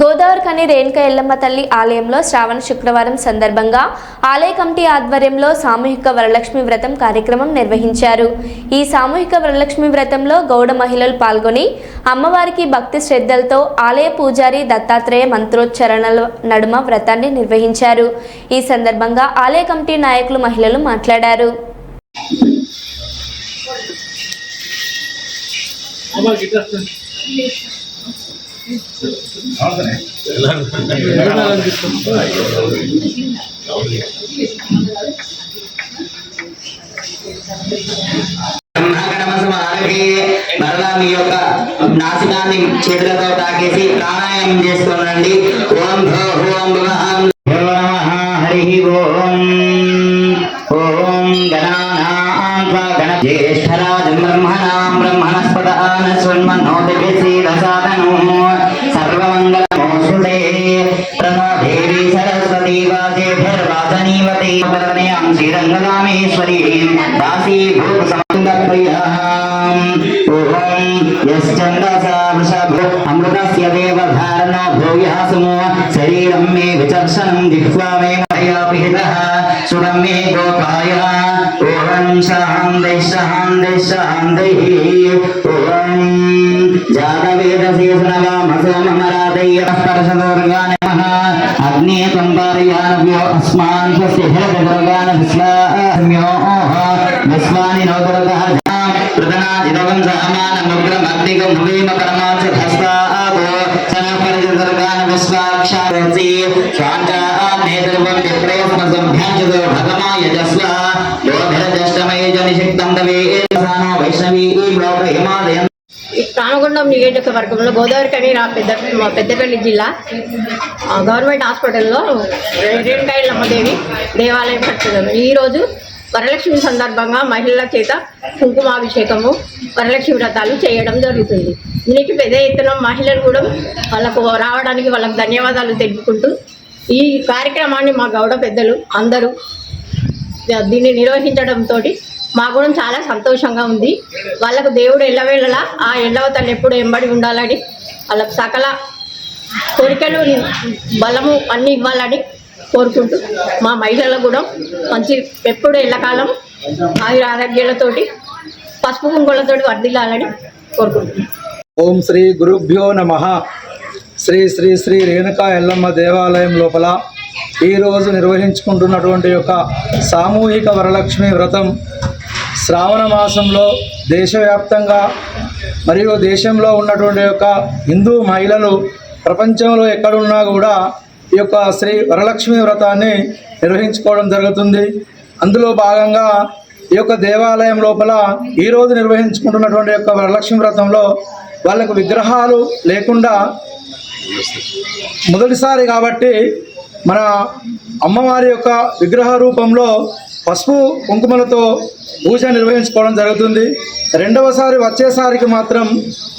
గోదావరికని రేణుక ఎల్లమ్మ తల్లి ఆలయంలో శ్రావణ శుక్రవారం సందర్భంగా ఆలయ కమిటీ ఆధ్వర్యంలో సామూహిక వరలక్ష్మి వ్రతం కార్యక్రమం నిర్వహించారు. ఈ సామూహిక వరలక్ష్మి వ్రతంలో గౌడ మహిళలు పాల్గొని అమ్మవారికి భక్తి శ్రద్ధలతో ఆలయ పూజారి దత్తాత్రేయ మంత్రోచ్చరణల నడుమ వ్రతాన్ని నిర్వహించారు. ఈ సందర్భంగా ఆలయ కమిటీ నాయకులు మహిళలు మాట్లాడారు. బ్రహ్మకర్మసమారభి మరలా మీ యొక్క నాసికాన్ని చేతులతో తాకేసి ప్రాణాయామం చేసుకోనండి ఓం భో ఓం హరి ఓం ఓం జ్యేష్ఠరాజం బ్రహ్మణాం బ్రహ్మణస్పదాన స్వన్మన్నోతిభిసీదసాదనో రసాదనం వాసేభిర్వాచనీవతి శ్రీరంగనామేశ్వరి శ్రీరంగరామేశ్వరీ దాసీ భూత సమృద్ధప్రియాం ఓం యశ్చందసా వృషభో అమృతస్య దేవధారణో భూయः సుమో శరీరం మే విచర్షణం జిహ్వా మే మయా సురం మే గోపాయ. ఓం ఓం జాతవేదశేషనవామసోమరాదయ్య అగ్నే త్వంపారయానవ్యో అస్మాన్ స్వస్య హిరదుర్గాన విశ్వామ్యో విశ్వాని నోదుర్గः ప్రదనాదిదవం సమానముగ్రమగ్నిగం భూమిమ పరమాచ హస్తావో సనపరిదుర్గాన విశ్వాక్షారసి స్వాంచానేతర్వం విప్రయస్మ సంభ్యాంజదో భగమాయ జస్వ రామగుండం నియోజకవర్గంలో గోదావరి కని నా పెద్ద మా పెద్దపల్లి జిల్లా గవర్నమెంట్ హాస్పిటల్లో రేణుకాయలమ్మదేవి దేవాలయం కట్టున్నాను ఈరోజు వరలక్ష్మి సందర్భంగా మహిళల చేత కుంకుమాభిషేకము వరలక్ష్మి వ్రతాలు చేయడం జరుగుతుంది. దీనికి పెద్ద ఎత్తున మహిళలు కూడా వాళ్ళకు రావడానికి వాళ్ళకు ధన్యవాదాలు తెలుపుకుంటూ ఈ కార్యక్రమాన్ని మా గౌడ పెద్దలు అందరూ దీన్ని నిర్వహించడంతో మాకు కూడా చాలా సంతోషంగా ఉంది. వాళ్ళకు దేవుడు ఎల్లవేళలా ఆ ఎల్లవ తల్లి ఎప్పుడు ఎంబడి ఉండాలని వాళ్ళకు సకల కోరికలు బలము అన్ని ఇవ్వాలని కోరుకుంటూ మా మహిళలకు కూడా మంచి ఎప్పుడు ఎల్లకాలం ఆయుర ఆరోగ్యాలతోటి పసుపు కుంకులతోటి వర్దిల్లాలని కోరుకుంటున్నాం. ఓం శ్రీ గురుభ్యో నమ. శ్రీ శ్రీ శ్రీ రేణుకా ఎల్లమ్మ దేవాలయం లోపల ఈరోజు నిర్వహించుకుంటున్నటువంటి యొక్క సామూహిక వరలక్ష్మి వ్రతం శ్రావణ మాసంలో దేశవ్యాప్తంగా మరియు దేశంలో ఉన్నటువంటి యొక్క హిందూ మహిళలు ప్రపంచంలో ఎక్కడున్నా కూడా ఈ యొక్క శ్రీ వరలక్ష్మి వ్రతాన్ని నిర్వహించుకోవడం జరుగుతుంది. అందులో భాగంగా ఈ యొక్క దేవాలయం లోపల ఈరోజు నిర్వహించుకుంటున్నటువంటి యొక్క వరలక్ష్మి వ్రతంలో వాళ్ళకు విగ్రహాలు లేకుండా మొదటిసారి కాబట్టి మన అమ్మవారి యొక్క విగ్రహ రూపంలో పసుపు కుంకుమలతో పూజ నిర్వహించుకోవడం జరుగుతుంది. రెండవసారి వచ్చేసారికి మాత్రం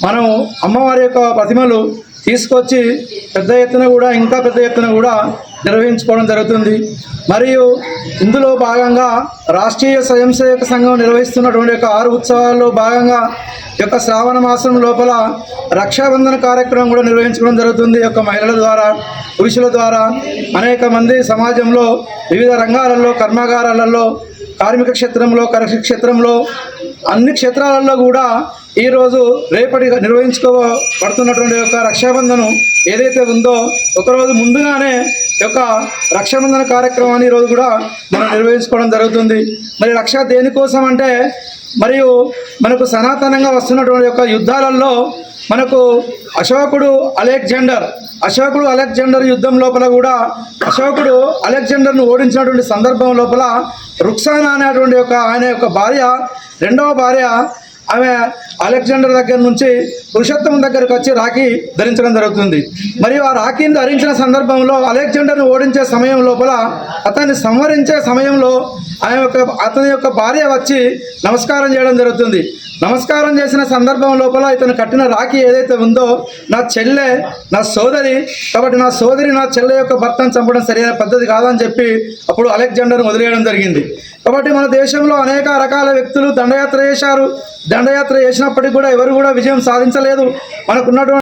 మనం అమ్మవారి యొక్క ప్రతిమలు తీసుకొచ్చి పెద్ద ఎత్తున కూడా ఇంకా పెద్ద ఎత్తున కూడా నిర్వహించుకోవడం జరుగుతుంది. మరియు ఇందులో భాగంగా రాష్ట్రీయ స్వయం సేవక సంఘం నిర్వహిస్తున్నటువంటి యొక్క ఆరు ఉత్సవాల్లో భాగంగా యొక్క శ్రావణ మాసం లోపల రక్షాబంధన కార్యక్రమం కూడా నిర్వహించుకోవడం జరుగుతుంది. యొక్క మహిళల ద్వారా పురుషుల ద్వారా అనేక మంది సమాజంలో వివిధ రంగాలలో కర్మాగారాలలో కార్మిక క్షేత్రంలో కరక్ష క్షేత్రంలో అన్ని క్షేత్రాలలో కూడా ఈరోజు రేపటి నిర్వహించుకోబడుతున్నటువంటి యొక్క రక్షాబంధనం ఏదైతే ఉందో ఒకరోజు ముందుగానే యొక్క రక్షాబంధన కార్యక్రమాన్ని ఈరోజు కూడా మనం నిర్వహించుకోవడం జరుగుతుంది. మరి రక్ష దేనికోసం అంటే మరియు మనకు సనాతనంగా వస్తున్నటువంటి యొక్క యుద్ధాలలో మనకు అశోకుడు అలెగ్జాండర్ అశోకుడు అలెగ్జాండర్ యుద్ధం లోపల కూడా అశోకుడు అలెగ్జాండర్ను ఓడించినటువంటి సందర్భం లోపల రుక్సానా అనేటువంటి యొక్క ఆయన యొక్క భార్య రెండవ భార్య ఆమె అలెగ్జాండర్ దగ్గర నుంచి పురుషోత్తమం దగ్గరకు వచ్చి రాఖీ ధరించడం జరుగుతుంది. మరియు ఆ రాఖీని ధరించిన సందర్భంలో అలెగ్జాండర్ను ఓడించే సమయం లోపల అతన్ని సంహరించే సమయంలో ఆమె యొక్క అతని యొక్క భార్య వచ్చి నమస్కారం చేయడం జరుగుతుంది. నమస్కారం చేసిన సందర్భం లోపల ఇతను కట్టిన రాఖీ ఏదైతే ఉందో నా చెల్లె నా సోదరి కాబట్టి నా సోదరి నా చెల్లె యొక్క భర్తను చంపడం సరైన పద్ధతి కాదని చెప్పి అప్పుడు అలెగ్జాండర్ను వదిలేయడం జరిగింది. కాబట్టి మన దేశంలో అనేక రకాల వ్యక్తులు దండయాత్ర చేశారు. దండయాత్ర చేసినప్పటికీ కూడా ఎవరు కూడా విజయం సాధించలేదు. మనకున్నటువంటి